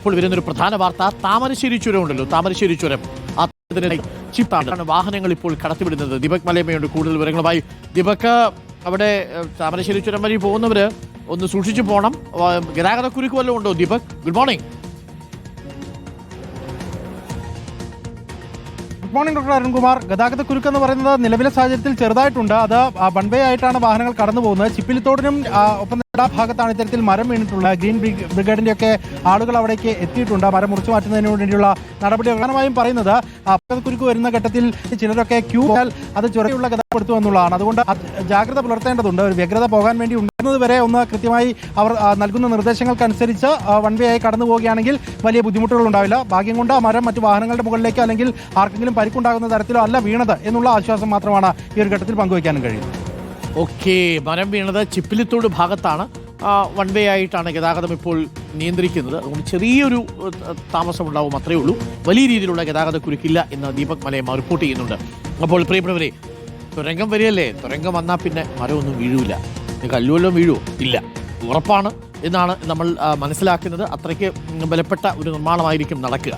ഇപ്പോൾ വരുന്നൊരു പ്രധാന വാർത്ത. താമരശ്ശേരി ചുരം ഉണ്ടല്ലോ. താമരശ്ശേരി ചുരം. ചിപ്പാണ് വാഹനങ്ങൾ ഇപ്പോൾ കടത്തിവിടുന്നത്. ദീപക് മലയമ്മയുണ്ട്. കൂടുതൽ വിവരങ്ങളുമായി ദീപക് അവിടെ താമരശ്ശേരി ചുരം വഴി പോകുന്നവര് ഒന്ന് സൂക്ഷിച്ചു പോകണം ഗതാഗത കുരുക്ക് വല്ലതും ഉണ്ടോ Deepak? Good morning good morning doctor Arunkumar. ഗതാഗത കുരുക്ക് എന്ന് പറയുന്നത് നിലവിലെ സാഹചര്യത്തിൽ ചെറുതായിട്ടുണ്ട്. അത് വൺ വേ ആയിട്ടാണ് വാഹനങ്ങൾ കടന്നു പോകുന്നത് ചിപ്പിലിത്തോടിനും ഒപ്പം ഭാഗത്താണ് ഇത്തരത്തിൽ മരം വീണിട്ടുള്ളത്. ഗ്രീൻ ബ്രിഗ് ബ്രിഗേഡിന്റെ ഒക്കെ ആളുകൾ അവിടേക്ക് എത്തിയിട്ടുണ്ട്. മരം മുറിച്ചു മാറ്റുന്നതിന് വേണ്ടിയുള്ള നടപടി പ്രധാനമായും പറയുന്നത് കുരുക്ക് വരുന്ന ഘട്ടത്തിൽ ചിലരൊക്കെ ക്യൂ അത് ചുരയുള്ള ഗതാഗതപ്പെടുത്തും എന്നുള്ളതാണ്. അതുകൊണ്ട് ജാഗ്രത പുലർത്തേണ്ടതുണ്ട്. ഒരു വ്യഗ്രത പോകാൻ വേണ്ടി ഉണ്ടാകുന്നത് വരെ ഒന്ന് കൃത്യമായി അവർ നൽകുന്ന നിർദ്ദേശങ്ങൾക്കനുസരിച്ച് വൺ വേ ആയി കടന്നു പോവുകയാണെങ്കിൽ വലിയ ബുദ്ധിമുട്ടുകൾ ഉണ്ടാവില്ല. ഭാഗ്യം കൊണ്ട് ആ മരം മറ്റു വാഹനങ്ങളുടെ മുകളിലേക്കോ അല്ലെങ്കിൽ ആർക്കെങ്കിലും പരിക്കുണ്ടാകുന്ന തരത്തിലോ അല്ല വീണത് എന്നുള്ള ആശ്വാസം മാത്രമാണ് ഈ ഒരു ഘട്ടത്തിൽ പങ്കുവയ്ക്കാനും കഴിയുന്നത്. ഓക്കെ മരം വീണത് ചിപ്പിലിത്തോട് ഭാഗത്താണ്. വൺ വേ ആയിട്ടാണ് ഗതാഗതം ഇപ്പോൾ നിയന്ത്രിക്കുന്നത്. അതുകൊണ്ട് ചെറിയൊരു താമസമുണ്ടാവും അത്രയേ ഉള്ളൂ. വലിയ രീതിയിലുള്ള ഗതാഗത കുരുക്കില്ല എന്ന് ദീപക് മലയമ്മ റിപ്പോർട്ട് ചെയ്യുന്നുണ്ട്. അപ്പോൾ പ്രിയപ്പെട്ടവരെ തുരങ്കം വരികയല്ലേ? തുരങ്കം വന്നാൽ പിന്നെ മരമൊന്നും വീഴൂല. കല്ലുവല്ലോ വീഴുമോ ഇല്ല. ഉറപ്പാണ് എന്നാണ് നമ്മൾ മനസ്സിലാക്കുന്നത്. അത്രയ്ക്ക് ബലപ്പെട്ട ഒരു നിർമ്മാണമായിരിക്കും നടക്കുക.